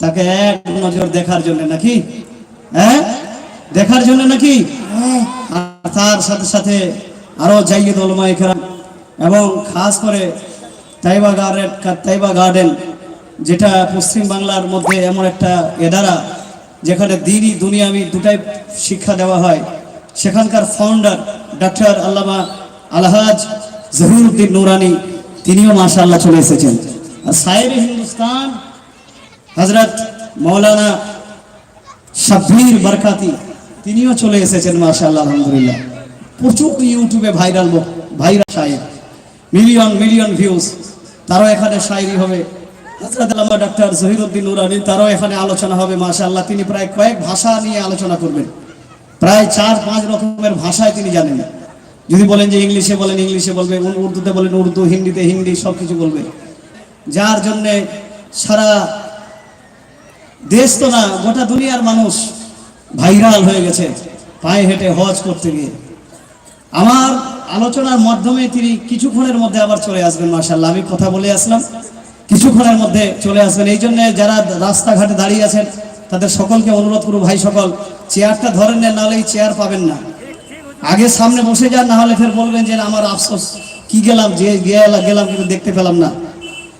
তাকে এক নজর দেখার জন্য নাকি? হ্যাঁ? দেখার জন্য নাকি? আর তার সাথে সাথে আরও জাইয়ে দলমা এখানে এবং খাস করে তাইবা গার্ডেন তাইবা গার্ডেন, যেটা পশ্চিম বাংলার মধ্যে এমন একটা এদারা যেখানে দিনই দুনিয়াবি দুটাই শিক্ষা দেওয়া হয়। সেখানকার ফাউন্ডার ডক্টর আল্লামা আলহাজ জহিরুদ্দিন নুরানি, তিনিও মাশাআল্লাহ চলে এসেছেন। আর হিন্দুস্তান হজরত মৌলানা শাব্বির বরকাতি, তিনিও চলে এসেছেন, মাশাআল্লাহ, আলহামদুলিল্লাহ। প্রচুর ইউটিউবে ভাইরাল ভাইরাল সাহেব মিলিয়ন মিলিয়ন ভিউজ তারও এখানে শায়েরি হবে। হজরত আল্লামা ডক্টর জহিরুদ্দিন নুরানি, তারও এখানে আলোচনা হবে, মাশাআল্লাহ। তিনি প্রায় কয়েক ভাষা নিয়ে আলোচনা করবেন। প্রায় চার, পাঁচ রকমের ভাষায় তিনি জানেন। যদি বলেন যে ইংলিশে বলেন, ইংলিশে বলবে, উর্দুতে বলেন, উর্দু, হিন্দিতে হিন্দি সব কিছু বলবে। যার জন্যে সারা দেশ তো না, গোটা দুনিয়ার মানুষ ভাইরাল হয়ে গেছে পায়ে হেঁটে হজ করতে গিয়ে। আমার আলোচনার মাধ্যমে তিনি কিছুক্ষণের মধ্যে আবার চলে আসবেন মার্শাল্লাহ আমি কথা বলে আসলাম। কিছুক্ষণের মধ্যে চলে আসবেন। এই জন্য যারা রাস্তাঘাটে দাঁড়িয়ে আছেন, তাদের সকলকে অনুরোধ করব, ভাই সকল, চেয়ারটা ধরেন নেন, নাহলে এই চেয়ার পাবেন না। আগে সামনে বসে যান না হলে ফের বলবেন যে আমার আফসোস, কি গেলাম, যে গেলা- গেলাম কিন্তু দেখতে পেলাম না।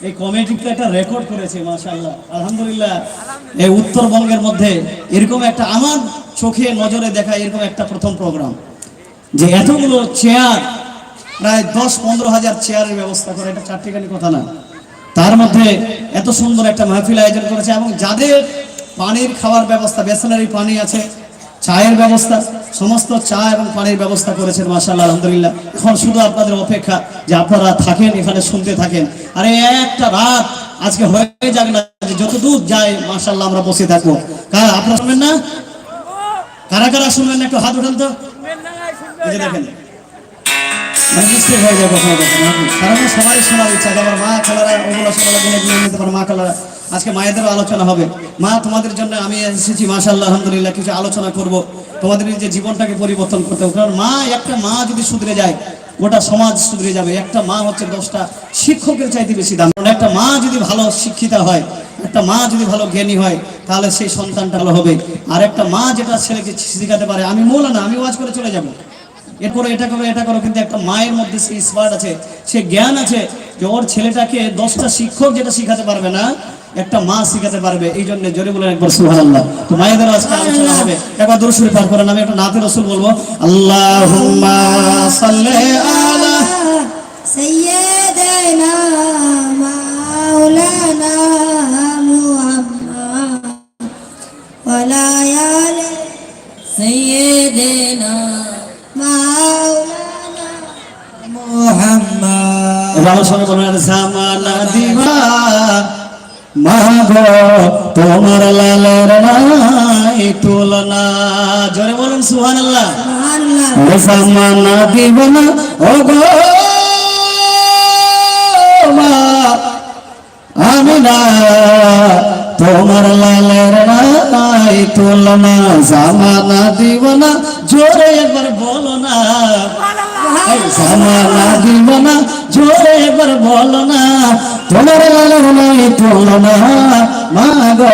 এই কমিটিটা একটা রেকর্ড করেছে, মাশাআল্লাহ। আলহামদুলিল্লাহ, এই উত্তরবঙ্গের মধ্যে এরকম একটা আমার চোখে নজরে দেখা এরকম একটা প্রথম প্রোগ্রাম যে এতগুলো চেয়ার প্রায় দশ পনেরো হাজার চেয়ারের ব্যবস্থা করে, এটা চারটিখানি কথা না। তার মধ্যে এত সুন্দর একটা মাহফিল আয়োজন করেছে এবং যাদের পানির খাওয়ার ব্যবস্থা বেসনারি পানি আছে চায়ের ব্যবস্থা, সমস্ত চা এবং পানির ব্যবস্থা করেছেন মাসাল্লাহ আলহামদুলিল্লাহ। এখন শুধু আপনাদের অপেক্ষা যে আপনারা থাকেন, এখানে শুনতে থাকেন। আরে একটা রাত আজকে হয়ে যাক না, যে যত দূর যায় মাসাল্লাহ আমরা বসে থাকব। কারা, আপনারা শুনবেন না? কারা কারা শুনবেন না? একটু হাত উঠান তো। দেখেন মিস্টেক হয়ে যায় কারণ সবাই শোনার ইচ্ছা আমার মা খালারা, ওগুলো নিতে মা খালারা। আজকে মায়েদেরও আলোচনা হবে। মা, তোমাদের জন্য আমি এসেছি, মাশাআল্লাহ, আলহামদুলিল্লাহ, কিছু আলোচনা করব। তোমাদের যে জীবনটাকে পরিবর্তন করতে হবে। কারণ মা, একটা মা যদি সুধরে যায়, গোটা সমাজ সুধরে যাবে। একটা মা হচ্ছে দশটা শিক্ষকের চাইতে বেশি দাম। কারণ একটা মা যদি ভালো শিক্ষিতা হয়, একটা মা যদি ভালো জ্ঞানী হয়, তাহলে সেই সন্তানটা হবে। আর একটা মা যেটা ছেলেকে শেখাতে পারে, আমি মোলা না আমি ওয়াজ করে চলে যাব। এ করো এটা করো এটা করো, কিন্তু একটা মায়ের মধ্যে সেই স্মার্ট আছে, সে জ্ঞান আছে যে ওর ছেলেটাকে দশটা শিক্ষক যেটা শিখাতে পারবে না, একটা মা শিখাতে পারবে। এই জন্য জোরে বলেন একবার সুহান আল্লাহ তো মায়েদের আজকে আলোচনা হবে। একবার দূরসুরি পার করেন, আমি একটা নাতে রসুল বলব আল্লাহ সৈয়দনা জামানা দিবা। মাগ তোমার লালার নাই তুলনা। জোরে বলুন সুবহানাল্লাহ। জামানা দিবা ও গো আমি না তোমার লালার নাই তুলনা। জামানা দিবা জোরে একবার বলো না। দিব না, জোরে একবার বলো না। তোমার লালের নাই তুলনা মা গো,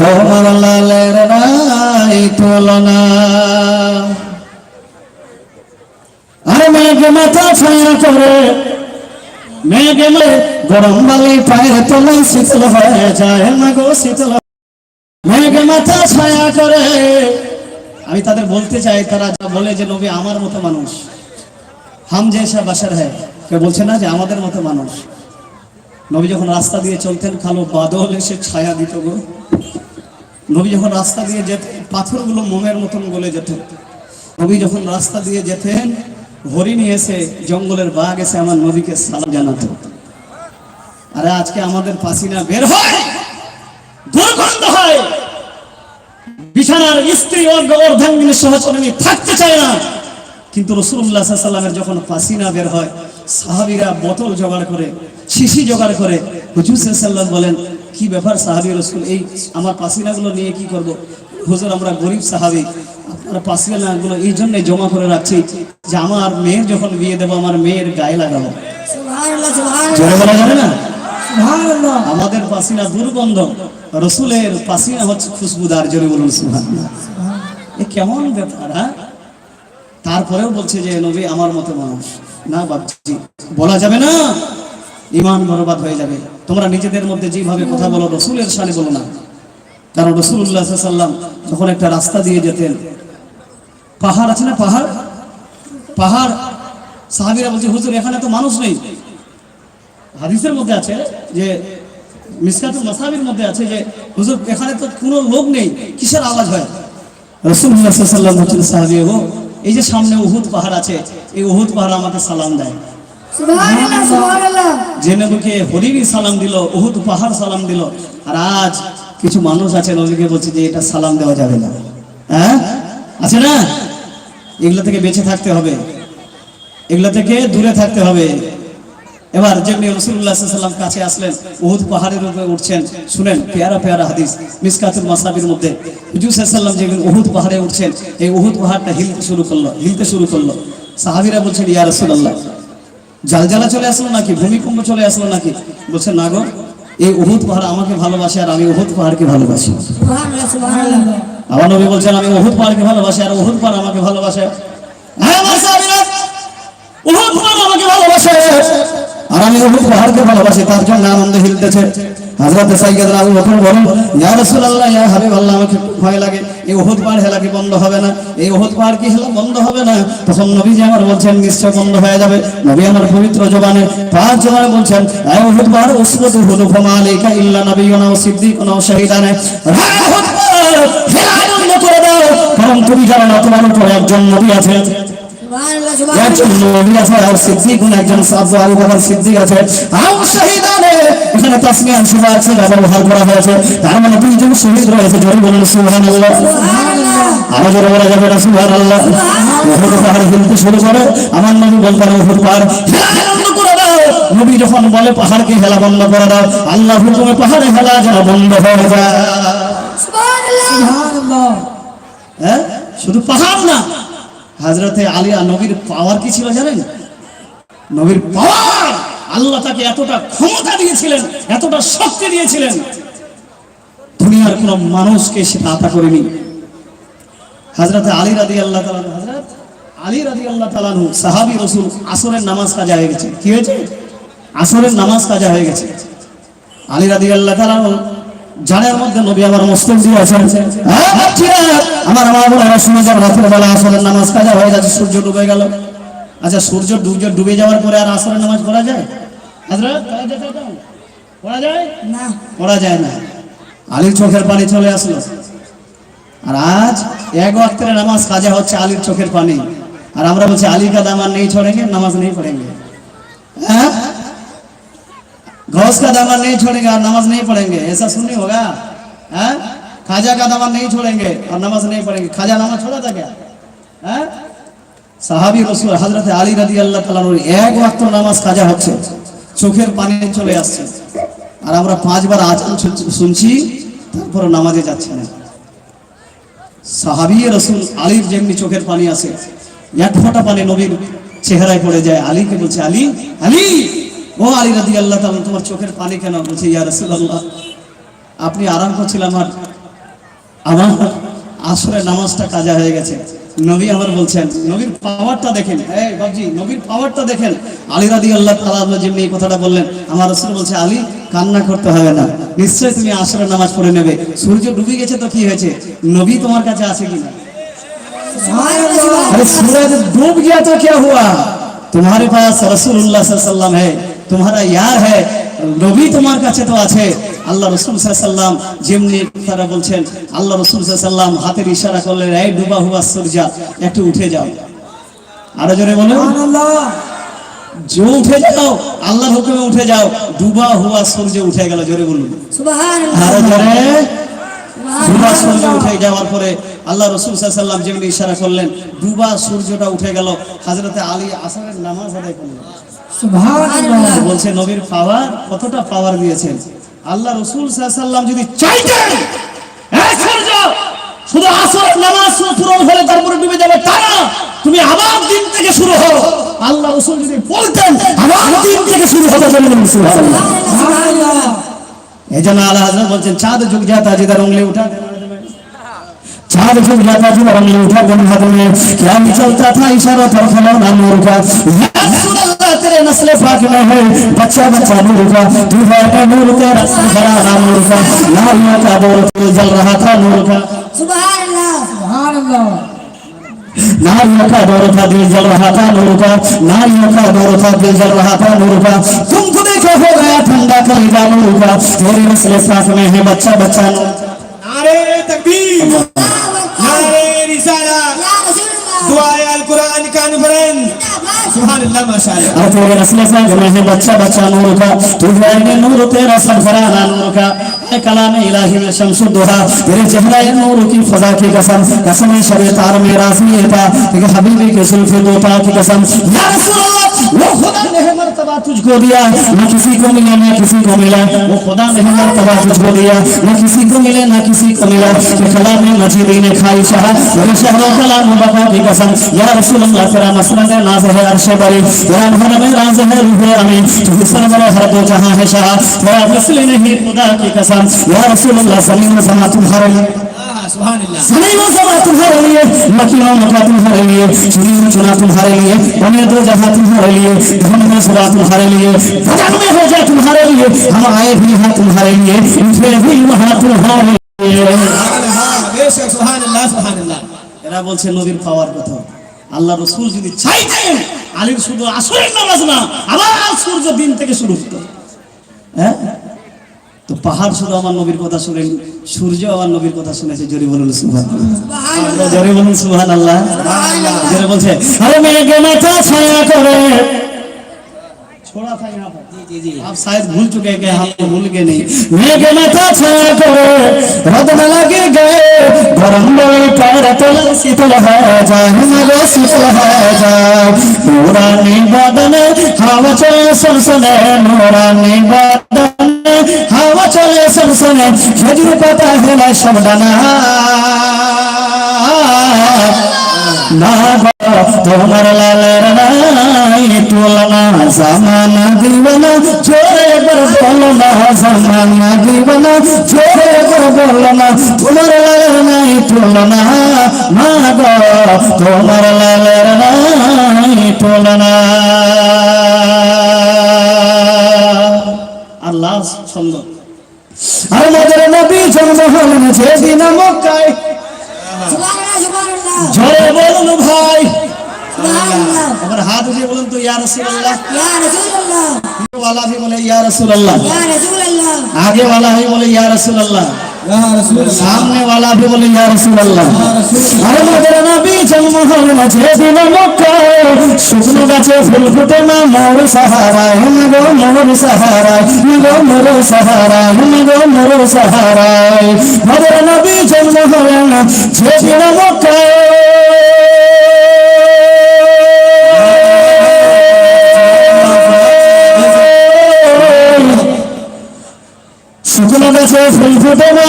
তোমার লালের নাই তুলনা আর মেঘে মাথা ছায়া করে, মেঘে মে গরম বালি পায়ের তলায় শীতল হয়ে যায়। মাগো শীতল মেঘে মাথা ছায়া করে আমি তাদের বলতে চাই, তারা যা বলে যে নবী আমার মতো মানুষ। হাম জেসা বাসার হ্যাঁ কেউ বলছে না যে আমাদের মতো মানুষ। নবী যখন রাস্তা দিয়ে চলতেন কালো বাদল এসে ছায়া দিত গো। নবী যখন রাস্তা দিয়ে যেতেন পাথরগুলো মোমের মতন গলে যেত। নবী যখন রাস্তা দিয়ে যেতেন, হরিণী এসে জঙ্গলের বাঘ এসে আমার নবীকে সালাম জানাতো। আরে আজকে আমাদের পাসিনা বের হয়, দুর্গন্ধ হয়। বিছানার স্ত্রী অর্ধাঙ্গিনী সহচরণী থাকতে চায় না। কিন্তু রসুল্লাহ সাল্লামের যখন পাসিনা বের হয় সাহাবিরা বোতল জোগাড় করে শিশি জোগাড় করে হুজুর সাল্লাম বলেন কি ব্যাপার সাহাবি রসুল এই আমার পাসিনাগুলো নিয়ে কি করব? হুজুর আমরা গরিব সাহাবি আপনার পাসিনাগুলো এই জন্য জমা করে রাখছি যে আমার মেয়ের যখন বিয়ে দেবো আমার মেয়ের গায়ে লাগাবো। বলা যাবে না? আমাদের পাসিনা দুর্গন্ধ। রসুলের পাসিনা হচ্ছে খুশবুদার জোরে বলুন সুবহানাল্লাহ। এ কেমন ব্যাপার হ্যাঁ? তারপরেও বলছে যে নবী আমার মতো মানুষ। না বাবজি বলা যাবে না। ইমান বরবাদ হয়ে যাবে। তোমরা নিজেদের মধ্যে যেভাবে কথা বলো রসুলের সানে বলো না। কারণ রসুল্লাহ সাল্লাম যখন একটা রাস্তা দিয়ে যেতেন পাহাড় আছে না পাহাড়? পাহাড়? সাহাবিরা বলছে হুজুর এখানে তো মানুষ নেই। হাদিসের মধ্যে আছে যে মিসকাতুল মাসাবির মধ্যে আছে যে হুজুর এখানে তো কোনো লোক নেই কিসের আওয়াজ হয়? রসুল্লাহ সাল্লাম বলছেন সাহাবি এই যে সামনে উহুদ পাহাড় আছে এই উহুদ পাহাড় আমাকে সালাম দেয়। সুবহানাল্লাহ সুবহানাল্লাহ। যে নবীকে হরিণী সালাম দিল উহুদ পাহাড় সালাম দিল। আর আজ কিছু মানুষ আছে নবীকে বলছে যে এটা সালাম দেওয়া যাবে না। হ্যাঁ? আছে না? এগুলো থেকে বেঁচে থাকতে হবে। এগুলো থেকে দূরে থাকতে হবে। এবার যেমনি রসুল্লাহ সাল্লাম কাছে আসলেন উহুদ পাহাড়ের উপরে উঠছেন শুনেন পেয়ারা পেয়ারা হাদিস মিসকাতুল মাসাবির মধ্যে। হুজুর সাল্লাম যেদিন উহুদ পাহাড়ে উঠছেন এই উহুদ পাহাড়টা হিলতে শুরু করল হিলতে শুরু করল। সাহাবিরা বলছেন ইয়া রসুল্লাহ জালজালা চলে আসলো নাকি? ভূমিকম্প চলে আসলো নাকি? বলছে না গো এই উহুদ পাহাড় আমাকে ভালোবাসে আর আমি উহুদ পাহাড়কে ভালোবাসি। আমার নবী বলছেন আমি উহুদ পাহাড়কে ভালোবাসি আর উহুদ পাহাড় আমাকে ভালোবাসে। হ্যাঁ আমার সাহাবীরা, উহুদ পাহাড় আমাকে ভালোবাসে আর আমি উহুদ পাহাড়কে ভালোবাসি, তার জন্য আনন্দে হিলতেছে। হযরত সাইয়্যিদনা আবু বকর বলেন, ইয়া রাসূলুল্লাহ, ইয়া হাবিবাল্লাহ আমাকে ভয় লাগে। এই উহুদ পাহাড় হেলা কি বন্ধ হবে না? এই উহুদ পাহাড় কি হেলা বন্ধ হবে না? তখন নবী যে আমার বলছেন, নিশ্চয় বন্ধ হয়ে যাবে। নবী আমার পবিত্র জবানে পাঁচ জবানে বলছেন এই উহুদ পাহাড় উসবতু হুদু ফামা ইল্লা নাবিয়ুনা ওয়া সিদ্দিকুনা ওয়া শাহিদানা। উহুদ পাহাড় কারণ তুমি জানো না, তোমার উপরে একজন নবী আছে। একজন নবী আছে আর সিদ্দিকুন একজন সাহাবা আবু বকর সিদ্দিক আছে। আও শহীদানে এখানে তাসমিয়া শুভ আছে ব্যবহার করা হয়েছে। তার মানে দুইজন শহীদ রয়েছে জোরে বলুন সুবহানাল্লাহ। আরও জোরে বলা যাবে না সুবহানাল্লাহ। উহুদ পাহাড় হিলতে শুরু করে। আমার নবী বলতেন উহুদ পাহাড় নবী যখন বলে পাহাড়কে হেলা বন্ধ করে দাও। আল্লাহ হুকুমে পাহাড়ে হেলা যেন বন্ধ হয়ে যায়। সুবহানাল্লাহ। হ্যাঁ? শুধু পাহাড় না হাজরতে আলিয়া নবীর পাওয়ার কি ছিল জানেন? নবীর পাওয়ার আল্লাহ তাকে এতটা ক্ষমতা দিয়েছিলেন, এতটা শক্তি দিয়েছিলেন। দুনিয়ার কোন মানুষকে সে আতা করেনি। হাজরতে আলী রাদি আল্লাহ তালান হাজরত আলী রাদি আল্লাহ তালানু সাহাবি রসুল আসরের নামাজ কাজা হয়ে গেছে। কি হয়েছে? আসরের নামাজ কাজা হয়ে গেছে। আলী রাদি আল্লাহ তালানু জানের মধ্যে নবী আমার মুসলিম দিয়ে হ্যাঁ, আছেন আমার মা বোনেরা শুনে যান রাতের বেলা আসরের নামাজ কাজা হয়ে যাচ্ছে সূর্য ডুবে গেল। আচ্ছা সূর্য ডুবে ডুবে যাওয়ার পরে আর আসরের নামাজ পড়া যায়? আচ্ছা, পড়া যায় না। পড়া যায় না। আলীর চোখের পানি চলে আসলো। আর আজ এক ওয়াক্তের নামাজ কাজা হচ্ছে আলীর চোখের পানি। আর আমরা বলছি আলীর কাদা আমার নেই ছড়েঙ্গে নামাজ নেই পড়েঙ্গে। হ্যাঁ? गौस का दामन नहीं छोड़ेंगे और नमाज नहीं पढ़ेंगे ऐसा सुननी होगा हाँ? खाजा का दामन नहीं छोड़ेंगे और नमाज नहीं पढ़ेंगे खाजा नमाज छोड़ा था क्या हाँ? সাহাবি রসুল হজরত আলী রাদি আল্লাহ তালানুর এক ওয়াক্ত নামাজ কাজা হচ্ছে চোখের পানি চলে আসছে আর আমরা পাঁচবার আজান শুন- শুনছি তারপর নামাজে যাচ্ছে না সাহাবি রসুল আলীর যেমনি চোখের পানি আসে এক ফোঁটা পানি নবীর চেহারায় পড়ে যায় আলীকে বলছে আলী আলী ও আলী রাদি আল্লাহ তাআলা তোমার চোখের পানি কেন বলছে ইয়া রসুল আল্লাহ আপনি আরাম করছিলাম আর আমার আসরে নামাজটা কাজা হয়ে গেছে নবী আমার বলছেন নবীর পাওয়ারটা দেখেন এই বাবজি নবীর পাওয়ারটা দেখেন আলী রাদি আল্লাহ তাআলা যেমনি এই কথাটা বললেন আমার রসুল বলছে আলী কান্না করতে হবে না নিশ্চয়ই তুমি আসরে নামাজ পড়ে নেবে সূর্য ডুবে গেছে তো কি হয়েছে নবী তোমার কাছে আছে কিনা সুবহানাল্লাহ अरे सूरज डूब गया तो क्या हुआ तुम्हारे पास रसूलुल्लाह सल्लल्लाहु है তোমারা ইয়ার হ্যাঁ নবী তোমার কাছে তো আছে আল্লাহ রসুল সাল্লাম যেমনি তারা বলছেন আল্লাহ রসুল সাল্লাম হাতের ইশারা করলেন এই ডুবা হুয়া সূর্যা একটু উঠে যাও। আরও জোরে বলো যে উঠে যাও আল্লাহর হুকুমে উঠে যাও ডুবা হুয়া সূর্য উঠে গেল জোরে বলুন। ডুবা সূর্য উঠে যাওয়ার পরে আল্লাহ রসুল সাল্লাম যেমনি ইশারা করলেন ডুবা সূর্যটা উঠে গেল হাজরতে আলী আসামের নামাজ আদায় করলেন। বলছে নবীর পাওয়ার কতটা পাওয়ার দিয়েছেন আল্লাহ রসুল সাল্লাম যদি চাইতেন "এই সূর্য, শুধু আসর নামাজ পূরণ হলে তারপরে ডুবে যাবে তা না তুমি আবার দিন থেকে শুরু হও আল্লাহ রসুল যদি বলতেন আবার দিন থেকে শুরু হবে বলুন সুবহানাল্লাহ। সুবহানাল্লাহ এই জন্য আল্লাহ হাজরত বলছেন চাঁদ যুগ যাতা जिधर उंगली उठा चाँद झुक जाता जिधर उंगली उठा दिन हाथ में क्या भी चलता था इशारों पर खिलौना नूर का نسل پاک میں ہے بچہ بچہ نور کا تو ہے کا نور کا رسول کا نور کا لالیاں کا دور جل رہا تھا نور کا سبحان اللہ سبحان اللہ ناریوں کا دور تھا دل جل رہا تھا نور کا ناریوں کا دور تھا دل جل رہا تھا نور کا تم کو دیکھو ہو گیا ٹھنڈا کرے گا نور کا تیرے نسل ساتھ میں ہے بچہ بچہ نعرے تکبیر نعرے رسالہ دعائے القرآن کانفرنس سبحان اللہ، ماشاءاللہ۔ اور تیرے رسول بچہ بچہ نور کا، تو نور تیرا نور کا۔ اے کلام الہی میں شمس الدہا تیرے نور کی فضا کی قسم۔ قسم میں ہے پا کہ حبیبی کے کی قسم۔ یا رسول اللہ، وہ خدا نے مرتبہ تجھ کو دیا۔ نہ کسی کو نہ کسی کو وہ خدا نے مرتبہ تجھ کو دیا۔ نہ کسی کو ملے نہ کسی کو ملا۔ کہ کلام مجیدی نے کھائی شہر میرے شہر و کلام کی قسم۔ یا رسول اللہ، تیرا مسئلہ है अर्श बरी तेरा महर में राज है रूह अमीन तू सरवर हर दो जहां है शाह तेरा मिसल नहीं खुदा की कसम या रसूल अल्लाह सलीम समा तुम्हारे लिए हाँ, सुभान अल्लाह सलीम समा तुम्हारे लिए मकीनों मका तुम्हारे लिए चुनी में चुना तुम्हारे लिए बने दो जहां तुम्हारे लिए धन में सुरा तुम्हारे लिए भजन में हो जाए तुम्हारे लिए हम आए भी हैं तुम्हारे लिए उठे भी वहां तुम्हारे लिए हाँ, बेशक सुभान अल्लाह सुभान अल्लाह এরা বলছে নবীর পাওয়ার কথা আল্লাহ রসুল যদি চাইতেন আলীর শুধু আসরের নামাজ না আবার সূর্য দিন থেকে শুরু হতো। হ্যাঁ? তো পাহাড় শুধু আমার নবীর কথা শুনেন সূর্য আমার নবীর কথা শুনেছে জোরে বলুন সুহান জোরে বলুন সুহান আল্লাহ জোরে বলছে আরে মেঘে মাথা ছায়া করে چھوڑا تھا یہاں پر۔ جی، جی، جی۔ آپ شاید بھول چکے کہ ہاں، آپ بھول کے نہیں۔ یہ گنا تھا چھوڑا کرو رد لگے گئے۔ دھرم بول پر تل سیتل ہے جا ہمارے سیتل ہے جا نورانی بادن ہوا چلے ہے نورانی بادن ہوا چلے سنسنے کھجر پتا ہے میں با تو তোমার লালের না তুলনা জামানা দিবনা জোরে একবার বলো না জামানা দিবনা জোরে একবার বলো না তোমার লালের নাই তুলনা মা গো তোমার লালের নাই তুলনা আল্লাহ ছন্দ আর আমাদের নবী জন্ম হলেন যেদিন মক্কায়। সুবহানাল্লাহ বলুন ভাই। এবার হাত উঠিয়ে বলুন তো ইয়া রাসূলুল্লাহ। ইয়া রাসূলুল্লাহ। ওয়ালা হি বলে ইয়া রাসূলুল্লাহ। ইয়া রাসূলুল্লাহ। আগে ওয়ালা হি বলে ইয়া রাসূলুল্লাহ। সামনে ওয়ালা ভি বলে ইয়া রাসূলুল্লাহ। আরে মোদের নবী জন্ম হলো মাঝে দিন মক্কায় শুকনো গাছে ফুল ফুটে না মোর সাহারা হুম গো মোর সাহারা হুম গো মোর সাহারা হুম গো মোর সাহারা নবী জন্ম হলো না মক্কায় শুকনো গাছে ফুল ফুটে না।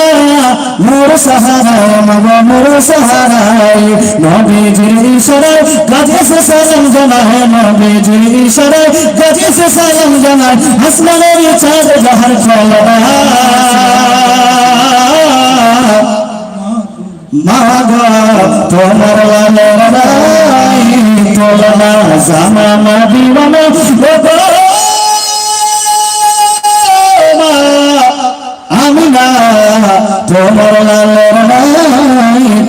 মোর সাহারায় মগ মোর সাহারায় নবীজির ইশারায় গাছে সে সালাম জানায় নবীজির ইশারায় গাছে সে সালাম জানায়, আসমানের চাঁদ যাহার চলনা মাগ, তোমার লালের রাই তোলনা জামানা দিবানা আমি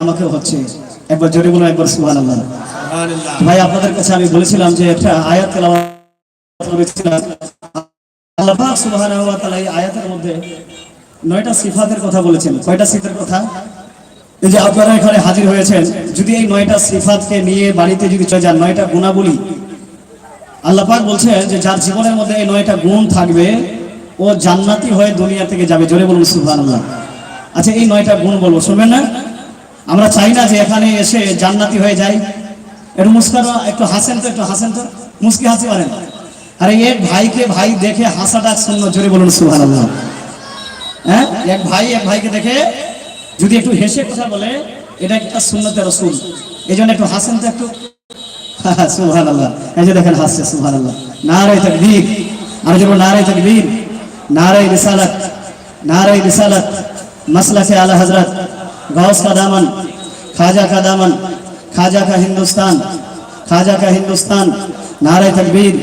আমাকে হচ্ছে একবার জোরে বলুন একবার সুহান আল্লাহ সুবহানাল্লাহ। ভাই আপনাদের কাছে আমি বলেছিলাম যে একটা আয়াত আল্লাহ পাক সুবহানাহু ওয়া তাআলা এই আয়াতের মধ্যে নয়টা সিফাতের কথা বলেছেন। কয়টা সিফাতের কথা? এই যে আপনারা এখানে হাজির হয়েছেন যদি এই নয়টা সিফাতকে নিয়ে বাড়িতে যদি চলে যান নয়টা গুণাবলী। আল্লাহ পাক বলছেন যে যার জীবনের মধ্যে এই নয়টা গুণ থাকবে ও জান্নাতি হয়ে দুনিয়া থেকে যাবে। জোরে বলুন সুবহানাল্লাহ। আচ্ছা এই নয়টা গুণ বলব শুনবেন না? আমরা চাই না যে এখানে এসে জান্নাতি হয়ে যাই। একটু মুস্কানো, একটু হাসেন তো, একটু হাসেন তো। মুস্কি হাসি পারেন আরে এক ভাইকে ভাই দেখে হাসাটা শূন্য, জোরে বলুন, সুবহানাল্লাহ। হ্যাঁ? এক ভাই, এক ভাইকে দেখে যদি একটু হেসে কথা বলে, এটা একটা সুন্নতে রসুল। এই জন্য একটু হাসেন তো একটু। সুবহান আল্লাহ এই যে দেখেন, হাসছে সুবহান আল্লাহ নারাই তাকবীর। আর যেমন নারাই তাকবীর। নারাই রিসালাত। নারাই রিসালাত। মাসলাকে আলা হযরত। غوث کا دامن، خواجہ کا دامن، خواجہ کا ہندوستان، خواجہ کا ہندوستان، نعرہ تکبیر،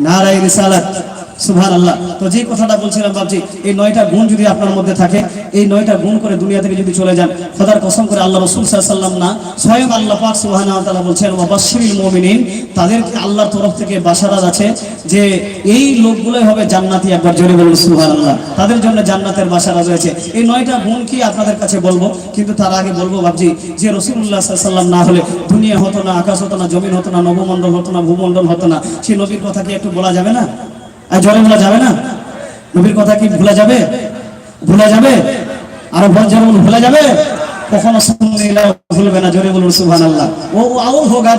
نعرہ رسالت সুবহান আল্লাহ তো যে কথাটা বলছিলাম বাবজি এই নয়টা গুণ যদি আপনার মধ্যে থাকে, এই নয়টা গুণ করে দুনিয়া থেকে যদি চলে যান, খোদার কসম করে আল্লাহ রসুল সাল্লাম না, স্বয়ং আল্লাহ পাক সুবহান তাআলা বলছেন, ওয়াবাশশিরিল মুমিনিন তাদেরকে আল্লাহর তরফ থেকে বাশারাত আছে যে এই লোকগুলোই হবে জান্নাতি, একবার জোরে বলুন সুবহানাল্লাহ। তাদের জন্য জান্নাতের বাশারা রয়েছে। এই নয়টা গুণ কি আপনাদের কাছে বলব? কিন্তু তার আগে বলব বাবজি যে রসুল্লাহ সাল্লাম না হলে দুনিয়া হতো না, আকাশ হতো না, জমিন হতো না, নবমণ্ডল হতো না, ভূমণ্ডল হতো না, সেই নবীর কথা কি একটু বলা যাবে না? আর জলে ভোলা যাবে না? নবীর কথা কি ভোলা যাবে? ভোলা যাবে? আর যেমন ভোলা যাবে? কখনো ভুলবে না, জোরে বলুন সুহান আল্লাহ ও হোগা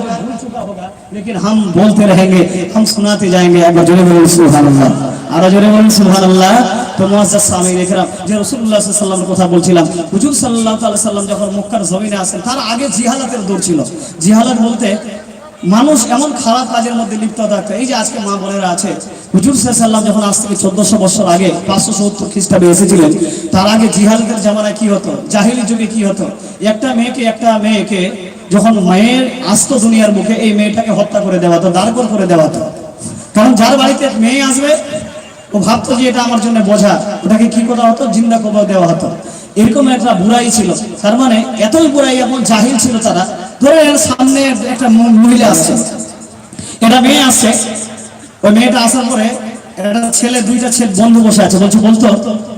কথা বলছিলাম সাল্লাম যখন তার আগে দৌড় ছিল। জিহালাত বলতে, মানুষ এমন খারাপ কাজের মধ্যে লিপ্ত থাকতো, এই যে আজকে মা বোনেরা আছে হুজুর সাল্লাম যখন আজ থেকে চোদ্দশো বছর আগে পাঁচশো সত্তর খ্রিস্টাব্দে এসেছিলেন, তার আগে জিহালদের জামানায় কি হতো? জাহিলি যুগে কি হতো? একটা মেয়েকে একটা মেয়েকে যখন মায়ের আসতো দুনিয়ার মুখে এই মেয়েটাকে হত্যা করে দেওয়া হতো দাঁড় করে দেওয়া হতো। কারণ যার বাড়িতে মেয়ে আসবে, ও ভাবতো যে এটা আমার জন্য বোঝা, ওটাকে কি করা হতো? জিন্দা কবর দেওয়া হতো। এরকম একটা বুড়াই ছিল। তার মানে এতই বুড়াই এখন জাহিল ছিল তারা। ধরে সামনে একটা মহিলা আসছে। এটা মেয়ে আসছে। ওই মেয়েটা আসার পরে একটা ছেলে দুইটা ছেলে বন্ধু বসে আছে। বলছে বলতো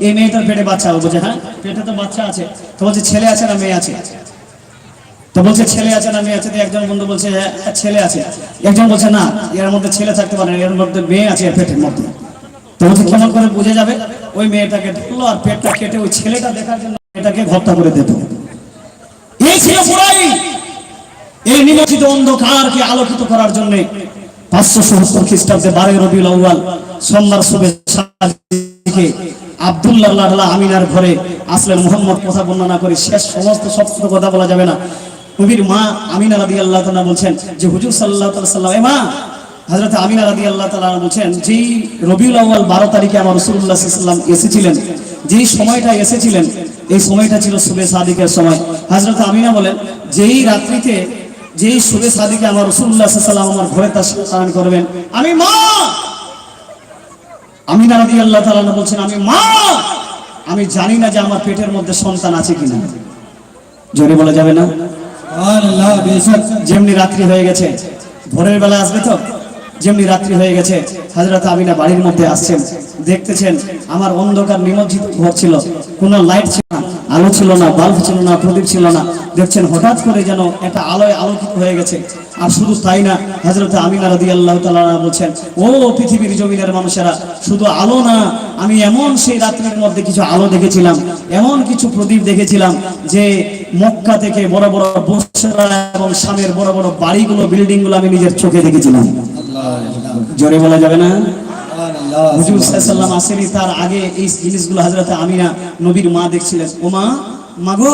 এই মেয়েটার পেটে বাচ্চা বলছে হ্যাঁ পেটে তো বাচ্চা আছে। তো বলছে ছেলে আছে না মেয়ে আছে? তো বলছে ছেলে আছে না মেয়ে আছে? একজন বন্ধু বলছে হ্যাঁ, ছেলে আছে। একজন বলছে না এর মধ্যে ছেলে থাকতে পারে এর মধ্যে মেয়ে আছে পেটের মধ্যে। তো বলছে কেমন করে বুঝে যাবে? ওই মেয়েটাকে ধরলো আর পেটটা কেটে ওই ছেলেটা দেখার জন্য মেয়েটাকে হত্যা করে দিত এই ছিল বুড়াই এই নিমজ্জিত অন্ধকারকে আলোকিত করার জন্য পাঁচশো সত্তর খ্রিস্টাব্দে বারোই রবিউল আউয়াল সোমবার শুভে আব্দুল্লাহ আমিনার ঘরে আসলেন। মোহাম্মদ কথা বর্ণনা করে শেষ সমস্ত সব কথা বলা যাবে না। নবীর মা আমিনা রাদি আল্লাহ তালা বলছেন, যে হুজুর সাল্লাহ সাল্লাম এ মা! হজরত আমিনা রাদি আল্লাহ তালা বলছেন যেই রবিউল আউয়াল বারো তারিখে আমার রসুল্লাহ সাল্লাম এসেছিলেন। যেই সময়টা এসেছিলেন, এই সময়টা ছিল সুবে সাদিকের সময়। হজরত আমিনা বলেন, যেই রাত্রিতে যেই সুবে সাদিকে আমার রসুল্লাহ সাল্লাম আমার ঘরে তার করবেন আমি মা! আমি নারাদি আল্লাহ তালা বলছেন আমি মা! আমি জানি না যে আমার পেটের মধ্যে সন্তান আছে কিনা। জোরে বলা যাবে না? যেমনি রাত্রি হয়ে গেছে ভোরের বেলা আসবে তো? যেমনি রাত্রি হয়ে গেছে হাজরত আমিনা বাড়ির মধ্যে আসছেন দেখতেছেন আমার অন্ধকার নিমজ্জিত ঘর ছিল কোনো লাইট ছিল না। আলো ছিল না বাল্ব ছিল না প্রদীপ ছিল না। দেখছেন হঠাৎ করে যেন একটা আলোয় আলোকিত হয়ে গেছে। আর শুধু তাই না হাজরত আমিনা রাদি আল্লাহ তালা বলছেন ও পৃথিবীর জমিনের মানুষেরা শুধু আলো না আমি এমন সেই রাত্রির মধ্যে কিছু আলো দেখেছিলাম এমন কিছু প্রদীপ দেখেছিলাম যে মক্কা থেকে বড় বড় বসরা এবং স্বামীর বড় বড় বাড়িগুলো বিল্ডিংগুলো আমি নিজের চোখে দেখেছিলাম। জোরে বলা যাবে না? হুজুর সাল্লাম আসেনি, তার আগে এই জিনিসগুলো হাজরত আমিনা নবীর মা দেখছিলেন। ও মা মাগো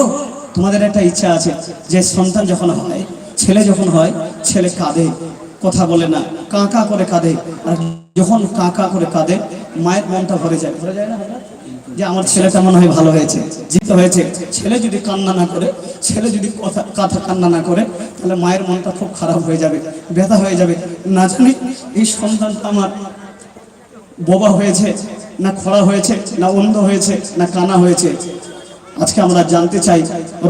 তোমাদের একটা ইচ্ছা আছে, যে সন্তান যখন হয়, ছেলে যখন হয়, ছেলে কাঁদে, কথা বলে না, কাঁকা করে কাঁদে, আর যখন কাঁকা করে কাঁদে, মায়ের মনটা ভরে যায়। ভরে যায় না যে আমার ছেলেটা মনে হয় ভালো হয়েছে জিত হয়েছে। ছেলে যদি কান্না না করে, ছেলে যদি কথা কথা কান্না না করে, তাহলে মায়ের মনটা খুব খারাপ হয়ে যাবে, ব্যথা হয়ে যাবে। না জানি, এই সন্তানটা আমার বোবা হয়েছে, না খরা হয়েছে, না অন্ধ হয়েছে, না কানা হয়েছে। আজকে আমরা জানতে চাই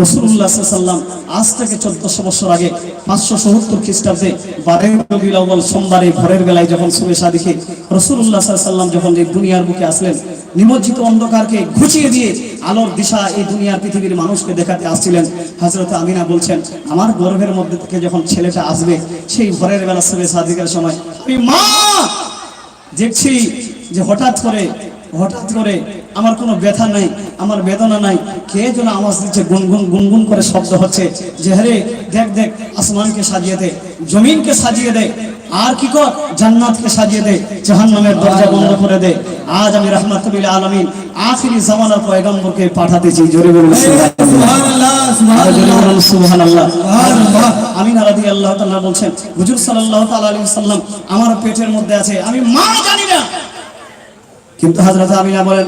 রসুল্লাহ সাল্লাম আজ থেকে চোদ্দশো বছর আগে পাঁচশো সত্তর খ্রিস্টাব্দে বারের রবিউল সোমবারে ভোরের বেলায় যখন শুভে সাদিকে রসুল্লাহ সাল্লাম যখন এই দুনিয়ার বুকে আসলেন, নিমজ্জিত অন্ধকারকে ঘুচিয়ে দিয়ে আলোর দিশা এই দুনিয়ার পৃথিবীর মানুষকে দেখাতে আসছিলেন হজরত আমিনা বলছেন, আমার গর্ভের মধ্যে থেকে যখন ছেলেটা আসবে, সেই ভোরের বেলা শুভে সাদিকের সময় মা দেখছি যে হঠাৎ করে হঠাৎ করে আমার কোনো ব্যথা নাই, আমার বেদনা নাই, কে যেন আওয়াজ দিচ্ছে, গুনগুন গুনগুন করে শব্দ হচ্ছে যে হরে দেখ দেখ, আসমানকে সাজিয়ে দে, জমিনকে সাজিয়ে দে আর কি কর? জান্নাতকে সাজিয়ে দে জাহান্নামের দরজা বন্ধ করে দে। আজ আমি রহমাতুল আলমিন আখিরি জামানার পয়গম্বরকে পাঠাতেছি জোরে বলুন আল্লাহ তাআলা বলছেন হুজুর সাল্লাল্লাহু তাআলা আলাইহি সাল্লাম আমার পেটের মধ্যে আছে আমি মা জানি না। কিন্তু হযরত আমিনা বলেন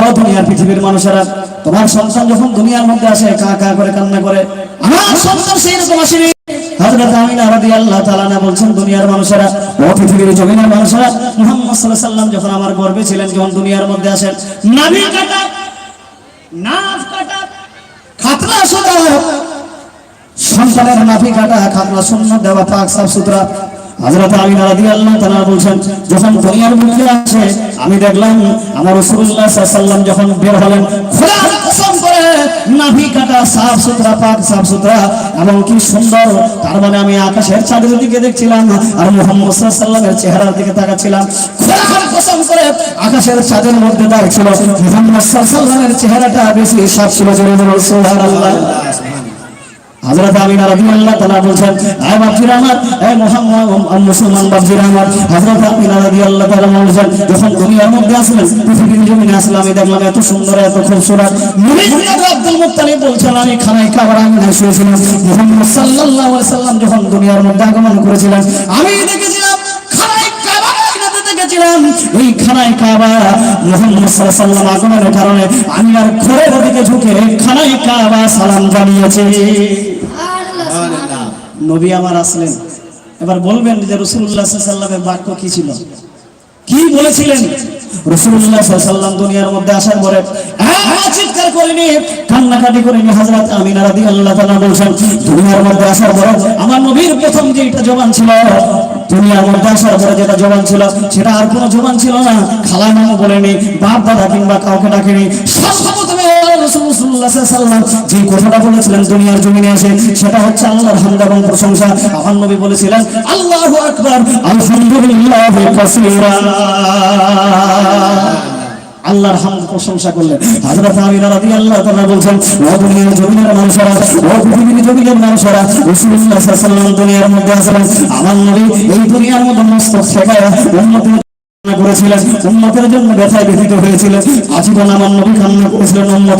ও দুনিয়ার পৃথিবীর মানুষেরা তোমার সন্তান যখন দুনিয়ার মধ্যে আসে কা কা করে কান্না করে আমার সন্তান সেই রকম আসেনি। হযরত আমিনা রাদিয়াল্লাহু তাআলা দুনিয়ার মানুষেরা ও পৃথিবীর জমিনের মানুষেরা মুহাম্মদ সাল্লাল্লাহু যখন আমার গর্ভে ছিলেন, যখন দুনিয়ার মধ্যে আসেন কাটা নাভ কাটা সন্তানের নাভি কাটা দেওয়া, পাক সাফ সুতরা। হযরত আমিনা রাদিয়াল্লাহু তাআলা বলছেন, যখন দুনিয়ার মুখে আসে, আমি দেখলাম আমার রাসূলুল্লাহ সাল্লাল্লাহু যখন বের হলেন নাভি কাটা, সাফ সুতরা, পাক সাফ সুতরা, এবং কি সুন্দর, তার মানে আমি আকাশের চাঁদের দিকে দেখছিলাম, আর মুহাম্মদ ওয়াসাল্লামের চেহারার দিকে তাকাচ্ছিলাম। খোদার কসম করে আকাশের চাঁদের মধ্যে দাঁড়িয়েছিল মুহাম্মদ ওয়াসাল্লামের চেহারাটা বেশি সাফ ছিল জোরে বলুন, সুবহানাল্লাহ। হযরত আমিনা রাদিয়াল্লাহু তাআলা বলছেন আয় বাপজিরা আমার এই মুহাম্মদ মুসলমান বাপজিরা আমার হযরত আমিনা রাদিয়াল্লাহু তাআলা বলছেন, যখন দুনিয়ার মধ্যে আসলেন পৃথিবীর জমিনে আসলাম আমি দেখলাম এত সুন্দর, এত খুবসুরত হযরত আব্দুল মুত্তালিব বলছেন, আমি খানায় কাবার আঙিনা শুয়েছিলাম। মুহাম্মদ সাল্লাল্লাহু আলাইহি সাল্লাম যখন দুনিয়ার মধ্যে আগমন করেছিলেন, আমি দেখেছিলাম দেখেছিলাম। খানায় সাল্লাম কারণে আমি আর ঘরের দিকে ঝুঁকে খানায় কাবা সালাম জানিয়েছি। নবী আমার আসলেন। এবার বলবেন যে রসুল্লাহ সাল্লামের বাক্য কি ছিল? কি বলেছিলেন? রসুল্লাহ দুনিয়ার মধ্যে আসার পরে হ্যাঁ, ছিল সেটা আর কোনো জবান ছিল না। খালা নামও বলেনি বাপ দাদা কিংবা কাউকে ডাকেনি সর্বপ্রথমে রাসূলুল্লাহ সাল্লাল্লাহু যে কথাটা বলেছিলেন দুনিয়ার জমিনে এসে, সেটা হচ্ছে আল্লাহর হামদ এবং প্রশংসা। আমার নবী বলেছিলেন, আল্লাহু আকবার, আলহামদুলিল্লাহ কাসীরা। আল্লাহর হামদ প্রশংসা করলেন। হযরত আমিনা রাদিয়াল্লাহু তাআলা বলছেন, ও দুনিয়ার জমিনের মানুষেরা, ও পৃথিবীর জমিনের মানুষেরা, রাসূলুল্লাহ সাল্লাল্লাহু আলাইহি দুনিয়ার মধ্যে আসলেন আমার নবী এই দুনিয়ার মধ্যে মস্তক শেখায় উম্মতের আমার নবী কান্না করেছিলেন না।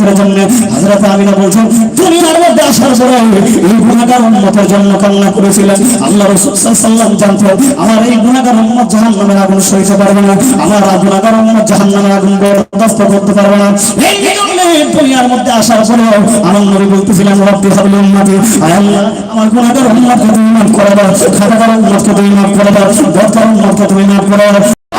করে দাও।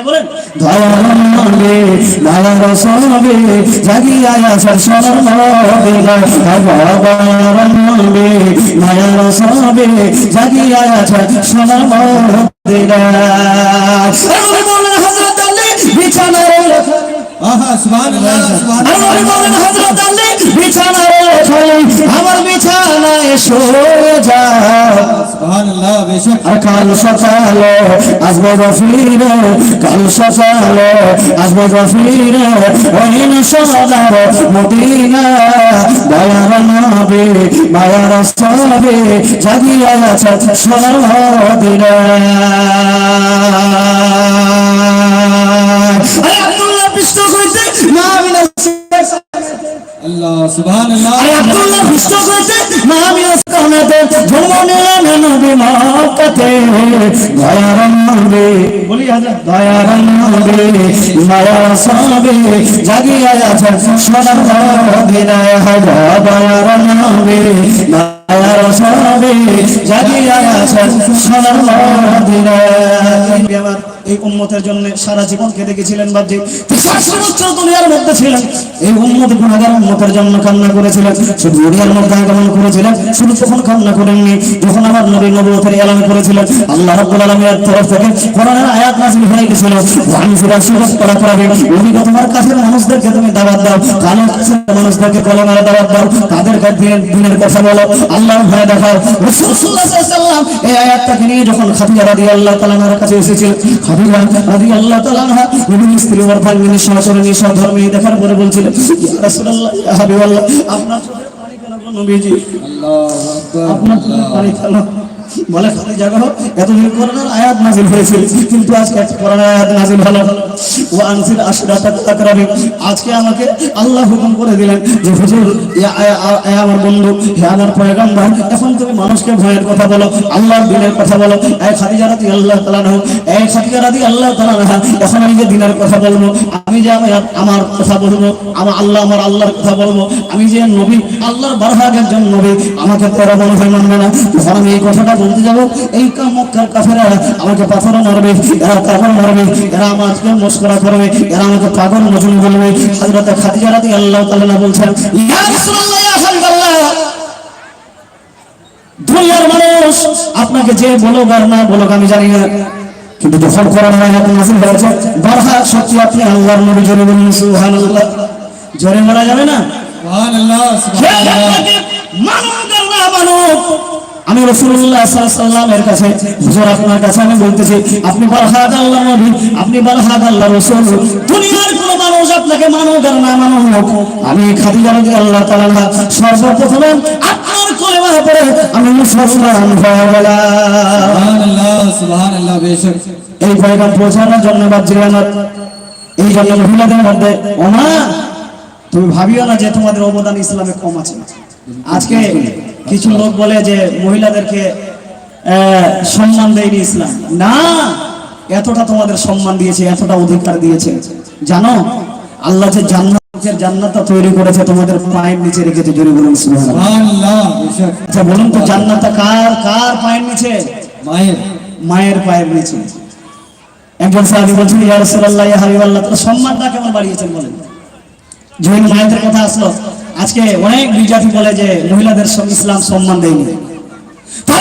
বলেন? নবী মায়ার ছবি জাগিয়া সোনার মদিনা দয়ার নবী মায়ার ছবি জাগিয়া বলেন হযরত আলী বিছানার আহা সুবহানাল্লাহ আমার সুবহানাল্লাহ। বলেন হযরত আলী বিছানার আমার বিছানায় সুবহানাল্লাহ বেশক আর কাল সকালে আসব গফিরে কাল সকালে আসব গফিরে ওই সদার মদিনা দয়ার নবী মায়ার সবে জাগিয়া আছে সোনার আরে আব্দুল্লাহ পৃষ্ঠ কইতে না আল্লাহ সুবহানাল্লাহ। পৃষ্ঠ কইতে না আমি আসকানাতে ভ্রমণে নবী মক্কাতে দয়ার নবী বলি হাজার। দয়ার নবী মায়ার সবে জাগিয়া আছে সোনার মদিনায় হাজার দয়ার নবী মায়ার সবে জাগিয়া আছে সোনার মদিনায়। আমার এই উম্মতের জন্য সারা জীবন কেঁদে গেছিলেন বাবজি সর্বোচ্চ দুনিয়ার মধ্যে ছিলেন। এই উম্মত গুণাগার উম্মতের জন্য কান্না করেছিলেন। শুধু দুনিয়ার মধ্যে আগমন করেছিলেন, শুধু তখন কান্না করেননি। যখন আমার নবী নবুয়তের এলান করেছিলেন, আল্লাহ রাব্বুল তরফ থেকে কোরআনের আয়াত নাযিল হয়ে গেছিল। কাছের মানুষদেরকে তুমি দাওয়াত দাও। কালো মানুষদেরকে কলমের দাওয়াত দাও। তাদের কাছে দিনের কথা বলো। আল্লাহ ভয় দেখাও। এই আয়াতটাকে নিয়ে যখন খাদিজা রাদিয়াল্লাহু তাআলার কাছে এসেছিল খাদিজা রাদিয়াল্লাহু তাআলা বিভিন্ন স্ত্রী অর্ধাঙ্গিনী সহচরণী সহধর্মী দেখার পরে বলছিলেন ইয়া রাসূলুল্লাহ ইয়া হাবিবাল্লাহ আপনার চোখের পানি কেন নবীজি? আল্লাহু আকবার আপনার চোখের পানি কেন বলে এতদিন করোনার আয়াত নাজিল কিন্তু আজকে করোনার আয়াত নাজিল হলো। মানুষকে ভয়ের কথা বলো দিনের কথা বলো। আল্লাহ আল্লাহ এখন আমি যে দিনের কথা বলব, আমি যে আমার কথা বলব, আমার আল্লাহ, আমার আল্লাহর কথা বলব, আমি যে নবী, আল্লাহর বারহাগ একজন নবী, আমাকে মনে হয় মানবে না। আমি এই কথাটা বলতে যাব এই মক্কার কাফেরা আমাকে পাথর মারবে এরা কাপড় মারবে এরা আমাকে মস্করা করবে এরা আমাকে পাগল মজুন বলবে। হযরত খাদিজা তাআলা বলছেন ইয়া রাসূলুল্লাহ ইয়া হাবিবাল্লাহ দুনিয়ার মানুষ আপনাকে যে বলুক আর না বলুক আমি জানি না কিন্তু যখন কোরআন আয়াত নাযিল হয়েছে বারহা সত্যি আপনি আল্লাহর নবী জোরে বলুন সুবহানাল্লাহ। জোরে মারা যাবে না? সুবহানাল্লাহ সুবহানাল্লাহ। মানুক না মানুক আমি রসুল্লাহ সাল্লামের কাছে হুজুর আপনার কাছে আমি বলতেছি আপনি বারহাদ আল্লাহ নবী আপনি বারহাদ আল্লাহ রসুল। দুনিয়ার কোন মানুষ আপনাকে মানুক আর না মানুক। আমি খাদিজা রাদিয়াল্লাহু তাআলা সর্বপ্রথমে আপনার কলেমা পড়ে আমি মুসলমান হয়ে গেলাম সুবহানাল্লাহ সুবহানাল্লাহ বেশক এই পয়গাম পৌঁছানোর জন্য বাজ্যে এই জন্য মহিলাদের মধ্যে ওমা তুমি ভাবিও না যে তোমাদের অবদান ইসলামে কম আছে। আজকে কিছু লোক বলে যে মহিলাদেরকে সম্মান দেয়নি ইসলাম। না এতটা তোমাদের সম্মান দিয়েছে এতটা অধিকার দিয়েছে। জানো আল্লাহ যে জান্নাতের জান্নাতটা তৈরি করেছে তোমাদের পায়ের নিচে রেখেছে জোরে বলুন সুবহানাল্লাহ। আচ্ছা বলুন তো জান্নাতটা কার কার পায়ের নিচে? মায়ের। মায়ের পায়ের নিচে। একজন সাহাবী বলছেন ইয়া রাসূলুল্লাহ ইয়া হাবিবাল্লাহ সম্মানটা কেমন বাড়িয়েছেন বলেন? যখন মায়েদের কথা আসলো। আজকে অনেক বিজাতি বলে যে মহিলাদের ইসলাম সম্মান দেয়নি। কোন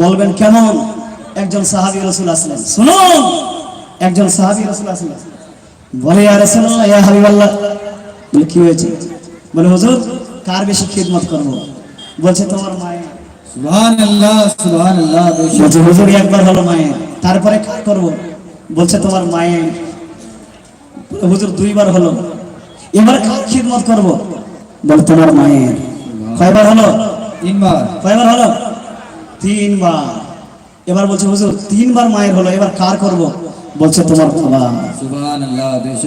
বলবেন, কেমন? একজন সাহাবী রসুল আসলেন, শুনুন। একজন সাহাবী রসুল আসলেন, বলে, ইয়া রাসূলুল্লাহ হাবিবাল্লাহ বলে কি হয়েছে? বলে হুজুর কার বেশি খিদমত করব? বলছে তোমার মায়ের। সুবহানাল্লাহ সুবহানাল্লাহ বলছে হুজুর একবার হলো মায়ের। তারপরে কার করব? বলছে তোমার মায়ের। হুজুর দুইবার হলো। এবার কার খিদমত করব? বল তোমার মায়ের। কয়বার হলো? তিনবার। কয়বার হলো? তিনবার। এবার বলছে হুজুর তিনবার মায়ের হলো এবার কার করব? বলছে তোমার বাবা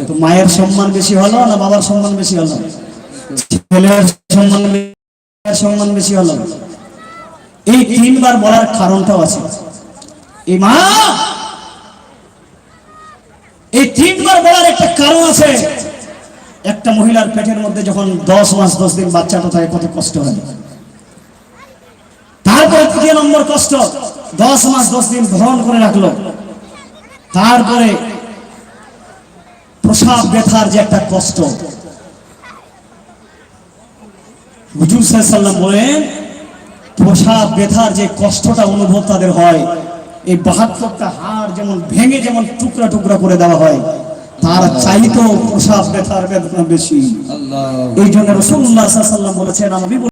তো মায়ের সম্মান বেশি হলো না বাবার সম্মান বেশি হলো? ছেলের সম্মান সম্মান বেশি হলো? এই তিনবার বলার কারণটাও আছে। এই মা! এই তিনবার বলার একটা কারণ আছে। একটা মহিলার পেটের মধ্যে যখন দশ মাস দশ দিন বাচ্চাটা থাকে কত কষ্ট হয়। তারপরে তৃতীয় নম্বর কষ্ট দশ মাস দশ দিন ধারণ করে রাখল। তারপরে প্রসাব ব্যথার যে একটা কষ্ট। হুজুর সাল্লাম বলেন প্রসাব ব্যথার যে কষ্টটা অনুভব তাদের হয় এই বাহাত্তরটা হাড় যেমন ভেঙে যেমন টুকরা টুকরা করে দেওয়া হয় তার চাইতেও প্রসাব ব্যথার বেদনা বেশি। এই জন্য রসুল্লাহ সাল্লাম বলেছেন আমি